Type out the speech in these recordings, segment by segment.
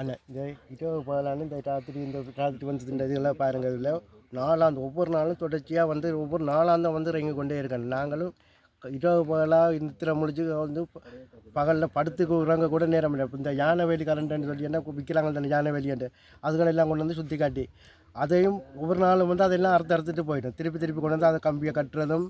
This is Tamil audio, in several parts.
அண்ணா இந்த இரவு பகலான இந்த ராத்திரி இந்த ராத்திரி வந்து இதெல்லாம் பாருங்க இதில். நாளாந்து ஒவ்வொரு நாளும் தொடர்ச்சியாக வந்து ஒவ்வொரு நாளாந்தம் வந்து இறங்கி கொண்டே இருக்காங்க நாங்களும் இரவு பகலாக இந்த முடிச்சு வந்து பகலில் படுத்துக்கு உறங்க கூட நேரம் இல்லை. இந்த யானை வேலி கரண்ட்டுன்னு சொல்லி என்ன விற்கிறாங்க தானே யானை வேலின்ட்டு அதுகளெல்லாம் கொண்டு வந்து சுற்றி காட்டி அதையும் ஒவ்வொரு நாளும் வந்து அதெல்லாம் அறுத்து அறுத்துட்டு போயிடும். திருப்பி திருப்பி கொண்டு வந்து அதை கம்பியை கட்டுறதும்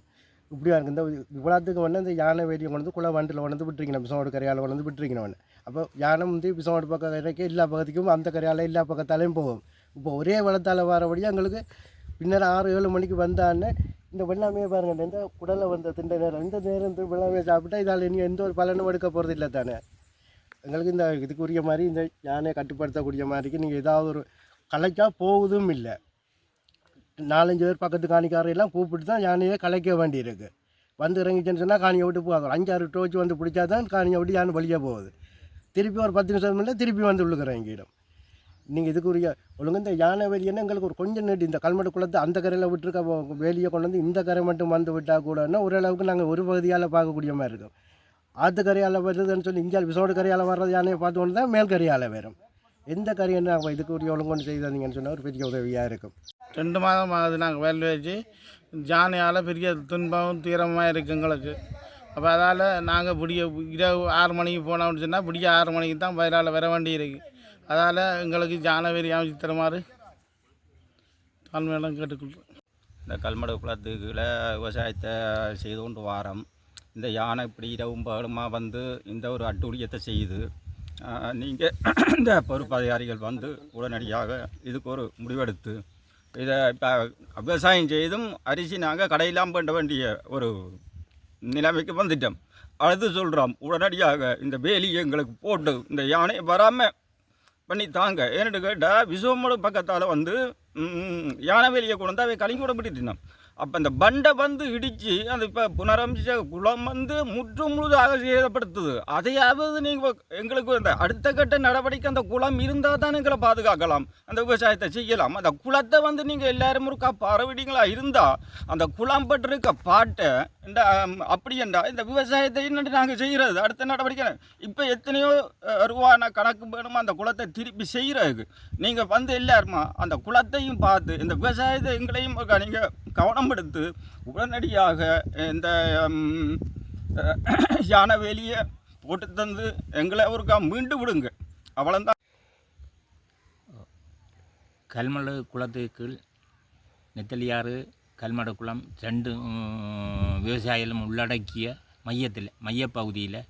இப்படியா இருக்கு. இந்த இவ்வளோத்துக்கு வந்து இந்த யானை வேலியை கொண்டு வந்து வண்டியில் வண்டில் கொண்டு விட்டுருக்கணும் பிசோடு கரையால் கொண்டு விட்டுருக்கணும் அப்போ யானை வந்து பிசோடு பக்கம் கரைக்கு எல்லா பக்கத்துக்கும் அந்த கரையால் எல்லா பக்கத்தாலையும் போகும். இப்போ ஒரே வளத்தால் வரபடியும் எங்களுக்கு பின்னர் ஆறு ஏழு மணிக்கு வந்தான்னு இந்த வெள்ளாமையை பாருங்கள் இந்த குடலை வந்த திண்ட நேரம் இந்த நேரம் இந்த வெள்ளாமையை சாப்பிட்டா இதால் இனி எந்த ஒரு பலனும் எடுக்க போகிறது இல்லை தானே. எங்களுக்கு இந்த இதுக்குரிய மாதிரி இந்த யானையை கட்டுப்படுத்தக்கூடிய மாதிரிக்கு நீங்கள் ஏதாவது ஒரு கலைக்காக போவதும் இல்லை. நாலஞ்சு பேர் பக்கத்து காணிக்காரையெல்லாம் கூப்பிட்டு தான் யானையை கலைக்க வேண்டியிருக்கு. வந்து இறங்கிச்சுன்னு சொன்னால் காணியை விட்டு போவாங்க அஞ்சாறு டோச்சு வந்து பிடிச்சா தான் காணியை விட்டு யானை வழியாக போகுது. திருப்பி ஒரு பத்து நிமிஷம் இல்லை திருப்பி வந்து உள்ளுக்கு இறங்கிடும் நீங்கள் இதுக்குரிய ஒழுங்கு இந்த யானை வேலியன்னா எங்களுக்கு ஒரு கொஞ்சம் நீட்டு இந்த கல்மட்டு குளத்தை அந்த கரையில் விட்டுருக்க வெளியே வேலியை கொண்டு வந்து இந்த கரை மட்டும் வந்து விட்டால் கூடன்னா ஓரளவுக்கு நாங்கள் ஒரு பகுதியால் பார்க்கக்கூடிய மாதிரி இருக்கும். ஆற்று கரையால் வருதுன்னு சொல்லி இஞ்சால் விசோடு கரையால் வர்றது யானையை பார்த்து கொண்டு தான் மேல் கரையால் வரும். எந்த கரையை நாங்கள் இதுக்குரிய ஒழுங்கு செய்தாதீங்கன்னு சொன்னால் ஒரு பெரிய உதவியாக இருக்கும். ரெண்டு மாதம் ஆகுது நாங்கள் வேலை வச்சு. ஜானையால் பெரிய துன்பம் தீரமாக இருக்குது எங்களுக்கு. அப்போ அதால் நாங்கள் விடிய இரவு ஆறு மணிக்கு போனோம்னு சொன்னால் விடிய ஆறு மணிக்கு தான் வயலால் வர வேண்டி இருக்குது அதால் எங்களுக்கு ஜானை வெறி அமைச்சு தருமாறு தாழ்மையிடம் கேட்டுக்கொள்கிறேன் இந்த கல்மடு குளத்துக்குள்ள விவசாயத்தை செய்து கொண்டு வாரம். இந்த யானை இப்படி இரவும் பகலுமா வந்து இந்த ஒரு அட்டூழியத்தை செய்யுது நீங்கள் இந்த பொறுப்பு அதிகாரிகள் வந்து உடனடியாக இதுக்கு ஒரு முடிவெடுத்து இதை இப்போ விவசாயம் செய்தும் அரிசி நாங்கள் கடையெல்லாம் பண்ண வேண்டிய ஒரு நிலைமைக்கு வந்துட்டோம். அடுத்து சொல்கிறோம் உடனடியாக இந்த வேலி எங்களுக்கு போட்டு இந்த யானை வராமல் பண்ணி தாங்க. ஏன்னு கேட்டால் விசுவமோட பக்கத்தால் வந்து யானை வேலியை கொண்டு வந்து அவை கலிங்க கூட விட்டுட்டினோம் அப்போ இந்த பண்டை வந்து இடித்து அந்த இப்போ புனரமைச்ச குளம் வந்து முற்று முழுதாக சேதப்படுத்துது. அதையாவது நீங்கள் எங்களுக்கு இந்த அடுத்த கட்ட நடவடிக்கை அந்த குளம் இருந்தால் தான் எங்களை பாதுகாக்கலாம். அந்த விவசாயத்தை செய்யலாம். அந்த குளத்தை வந்து நீங்கள் எல்லாரும் இருக்கா பரவிடிங்களா இருந்தால் அந்த குளம் பட்டிருக்க பாட்டை இந்த அப்படி என்றால் இந்த விவசாயத்தை என்னட்டு நாங்கள் செய்கிறது அடுத்த நடவடிக்கை இப்போ எத்தனையோ ரூபான கணக்கு வேணுமோ அந்த குளத்தை திருப்பி செய்கிறதுக்கு நீங்கள் வந்து எல்லாருமா அந்த குளத்தையும் பார்த்து இந்த விவசாயத்தை எங்களையும் நீங்கள் கவனம் எடுத்து உடனடியாக இந்த யானை வேலியை போட்டு தந்து எங்களை அவருக்கா மீண்டு விடுங்க. அவ்வளோந்தான் கல்மடு குளத்துக்கு நெத்தலியாறு கல்மடு குளம் ரெண்டு விவசாயிகளும் உள்ளடக்கிய மையத்தில் மையப்பகுதியில்